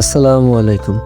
আসসালামু আলাইকুম।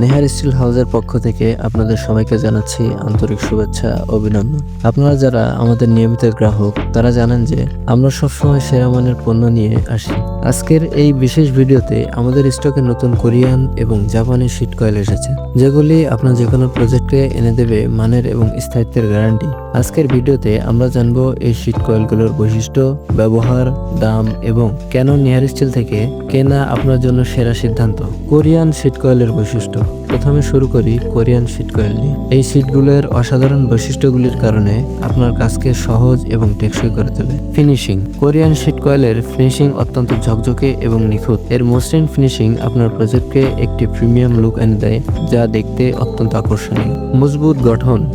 নেহার স্টিল হাউসের পক্ষ থেকে আপনাদের সবাইকে জানাচ্ছি আন্তরিক শুভেচ্ছা, অভিনন্দন। আপনারা যারা আমাদের নিয়মিত গ্রাহক, তারা জানেন যে আমরা সবসময় সেরা মানের পণ্য নিয়ে আসি। আজকের এই বিশেষ ভিডিওতে আমাদের স্টকে নতুন কোরিয়ান এবং জাপানি শীট কয়েল এসেছে, যেগুলি আপনার যে কোনো প্রজেক্টে এনে দেবে মানের এবং স্থায়িত্বের গ্যারান্টি। আজকের ভিডিওতে আমরা জানব এই শীট কয়েলগুলোর বৈশিষ্ট্য, ব্যবহার, দাম এবং কেন নিয়ার স্টিল থেকে কেনা আপনার জন্য সেরা সিদ্ধান্ত। কোরিয়ান শীট কয়েলের বৈশিষ্ট্য প্রথমে শুরু করি কোরিয়ান শীট কয়েল নিয়ে এই শীটগুলোর অসাধারণ বৈশিষ্ট্যগুলির কারণে আপনার কাজকে সহজ এবং টেকসই করে তোলে। ফিনিশিং। কোরিয়ান শীট কয়েলের ফিনিশিং অত্যন্ত ঝকঝকে এবং নিখুঁত। এর মসৃণ ফিনিশিং আপনার প্রজেক্টকে একটি প্রিমিয়াম লুক এনে দেয়, যা দেখতে অত্যন্ত আকর্ষণীয়। মজবুত গঠন।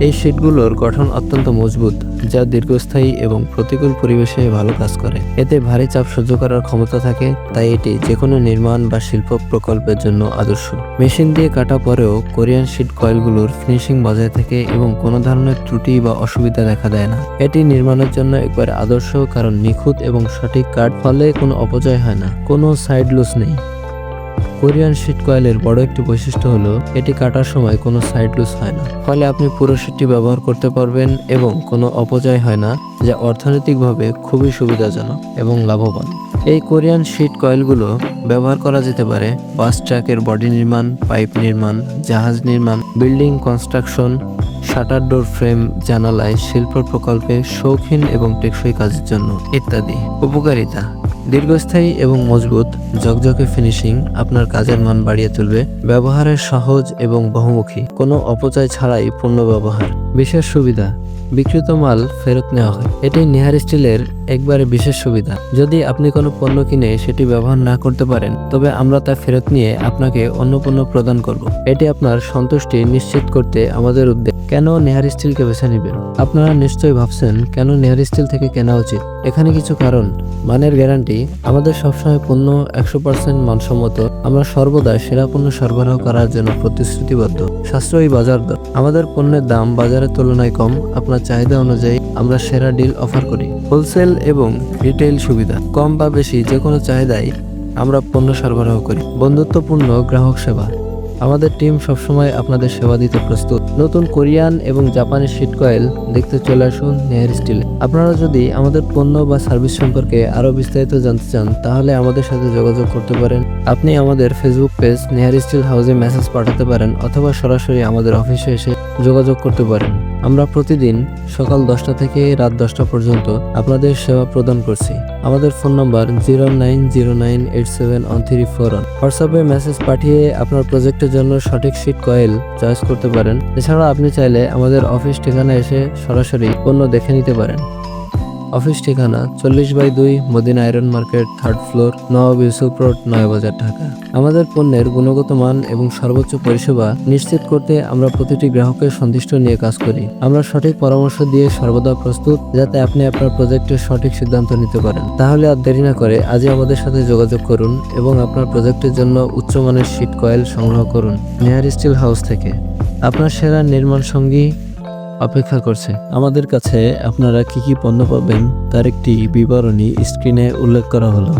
এই শীটগুলোর গঠন অত্যন্ত মজবুত, যা দীর্ঘস্থায়ী এবং প্রতিকূল পরিবেশে ভালো কাজ করে। এতে ভারী চাপ সহ্য করার ক্ষমতা থাকে, তাই এটি যে কোনো নির্মাণ বা শিল্প প্রকল্পের জন্য আদর্শ। মেশিন দিয়ে কাটা পরেও কোরিয়ান শীট কয়েলগুলোর ফিনিশিং বজায় থাকে এবং কোনো ধরনের ত্রুটি বা অসুবিধা দেখা দেয় না। এটি নির্মাণের জন্য একবার আদর্শ, কারণ নিখুঁত এবং সঠিক কাট ফলে কোনো অপচয় হয় না। কোনো সাইড লুজ নেই। কোরিয়ান শীট কয়েলের বড় একটি বৈশিষ্ট্য হলো, এটি কাটার সময় কোনো সাইড লুজ হয় না। ফলে আপনি পুরো শীটটি ব্যবহার করতে পারবেন এবং কোনো অপচয় হয় না, যা অর্থনৈতিকভাবে খুবই সুবিধাজনক এবং লাভবান। এই কোরিয়ান শীট কয়েলগুলো ব্যবহার করা যেতে পারে বাস ট্রাকের বডি নির্মাণ, পাইপ নির্মাণ, জাহাজ নির্মাণ, building construction, shutter door frame, জানালায় শিল্প প্রকল্পে শৌখিন এবং টেকসই কাজের জন্য ইত্যাদি। উপকারিতা দীর্ঘস্থায়ী এবং মজবুত, ঝকঝকে ফিনিশিং আপনার কাজের মান বাড়িয়ে তুলবে, ব্যবহারের সহজ এবং বহুমুখী, কোনো অপচয় ছাড়াই পূর্ণ ব্যবহার। বিশেষ সুবিধা, বিক্রিত মাল ফেরত নেওয়া হয়। এটি নেহার স্টিলের একবারে বিশেষ সুবিধা। যদি আপনি কোনো পণ্য কিনে সেটি ব্যবহার না করতে পারেন, তবে আমরা তা ফেরত নিয়ে আপনাকে অন্য পণ্য প্রদান করব। এটি আপনার সন্তুষ্টি নিশ্চিত করতে আমাদের উদ্যোগ কেন নেহার স্টিলকে বেছে নেবেন? আপনারা নিশ্চয়ই ভাবছেন, কেন নেহার স্টিল থেকে কেনা উচিত? এখানে কিছু কারণ। মানের গ্যারান্টি, আমাদের সবসময় পণ্য একশো পার্সেন্ট মানসম্মত। আমরা সর্বদা সেরা পণ্য সরবরাহ করার জন্য প্রতিশ্রুতিবদ্ধ। সাশ্রয়ী বাজার দর। আমাদের পণ্যের দাম বাজারের তুলনায় কম। আপনার চাহিদা অনুযায়ী আমরা সেরা ডিল অফার করি। হোলসেল এবং রিটেল সুবিধা। কম বা বেশি যে কোনো চাহিদায় আমরা পণ্য সরবরাহ করি। বন্ধুত্বপূর্ণ গ্রাহক সেবা। আমাদের টিম সবসময় আপনাদের সেবা দিতে প্রস্তুত। নতুন কোরিয়ান এবং জাপানি শীট কয়েল দেখতে চলে আসুন নেহার স্টিলে আপনারা যদি আমাদের পণ্য বা সার্ভিস সম্পর্কে আরও বিস্তারিত জানতে চান, তাহলে আমাদের সাথে যোগাযোগ করতে পারেন। আপনি আমাদের ফেসবুক পেজ নেহার স্টিল হাউসে মেসেজ পাঠাতে পারেন অথবা সরাসরি আমাদের অফিসে এসে যোগাযোগ করতে পারেন। আমরা প্রতিদিন সকাল দশটা থেকে রাত দশটা পর্যন্ত আপনাদের সেবা প্রদান করছি। আমাদের phone number zero nine zero nine eight seven one three four one হোয়াটসঅ্যাপে মেসেজ পাঠিয়ে আপনার প্রজেক্টের জন্য সঠিক শীট কয়েল চয়েস করতে পারেন। এছাড়া আপনি চাইলে আমাদের অফিস ঠিকানা এসে সরাসরি পণ্য দেখে নিতে পারেন। অফিস ঠিকানা চল্লিশ বাই দুই Madina iron market, third floor, Nawab Yusuf road, Nayabazar, Dhaka. আমাদের পণ্যের গুণগত মান এবং সর্বোচ্চ পরিষেবা নিশ্চিত করতে আমরা প্রতিটি গ্রাহকের সন্তুষ্ট নিয়ে কাজ করি। আমরা সঠিক পরামর্শ দিয়ে সর্বদা প্রস্তুত যাতে আপনি আপনার প্রজেক্টের সঠিক সিদ্ধান্ত নিতে পারেন। তাহলে আর দেরি না করে আজই আমাদের সাথে যোগাযোগ করুন এবং আপনার প্রজেক্টের জন্য উচ্চমানের শীট কয়েল সংগ্রহ করুন। নেহার স্টিল হাউস থেকে। আপনার সেরা নির্মাণ সঙ্গী অপেক্ষা করছে। আমাদের কাছে আপনারা কি কি পণ্য পাবেন তার একটি বিবরণী স্ক্রিনে উল্লেখ করা হলো।